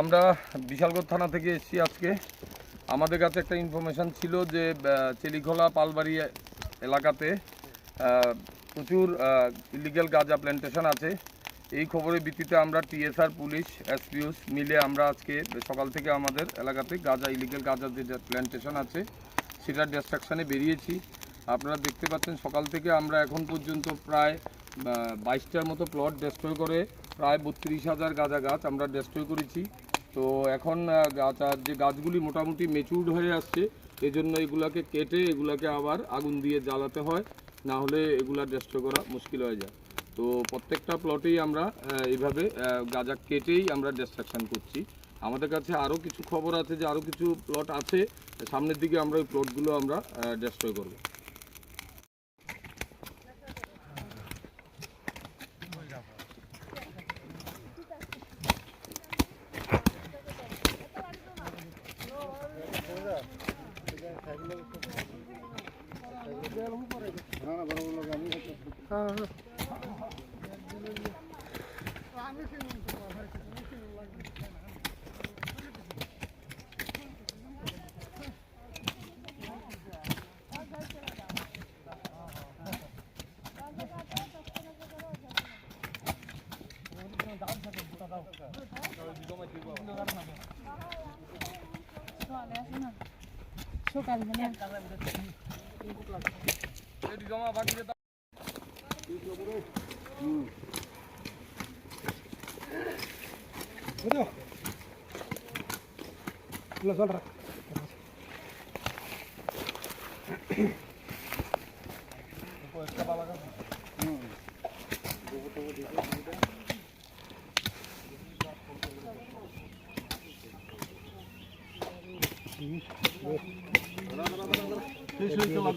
আমরা বিশালগড় থানা থেকে এসেছি আজকে। আমাদের কাছে একটা ইনফরমেশন ছিল যে চেলিখোলা পালবাড়ি এলাকাতে প্রচুর ইলিগেল গাঁজা প্ল্যান্টেশন আছে। এই খবরের ভিত্তিতে আমরা টিএসআর পুলিশ এসপিউস মিলে আমরা আজকে সকাল থেকে আমাদের এলাকাতে গাঁজা ইলিগেল গাঁজার যে প্ল্যান্টেশন আছে, সেটার ডিস্ট্রাকশানে বেরিয়েছি। আপনারা দেখতে পাচ্ছেন সকাল থেকে আমরা এখন পর্যন্ত প্রায় বাইশটার মতো প্লট ডেস্ট্রয় করে প্রায় বত্রিশ হাজার গাঁজা গাছ আমরা ডেস্ট্রয় করেছি। তো এখন আহ, যে গাছগুলি মোটামুটি মেচুর্ড হয়ে আসছে এজন্য এগুলাকে কেটে এগুলাকে আবার আগুন দিয়ে জ্বালাতে হয় না হলে এগুলা ডেস্ট্রয় করা মুশকিল হয়ে যায়। তো প্রত্যেকটা প্লটেই আমরা এইভাবে গাঁজা কেটেই আমরা ডিস্ট্রাকশন করছি। আমাদের কাছে আরও কিছু খবর আছে যে আরও কিছু প্লট আছে সামনের দিকে আমরা ওই প্লটগুলো আমরা ডেস্ট্রয় করব। দাম থাকে দাও இல்லை சொல்கிறேன் Thank you. Teşekkürler.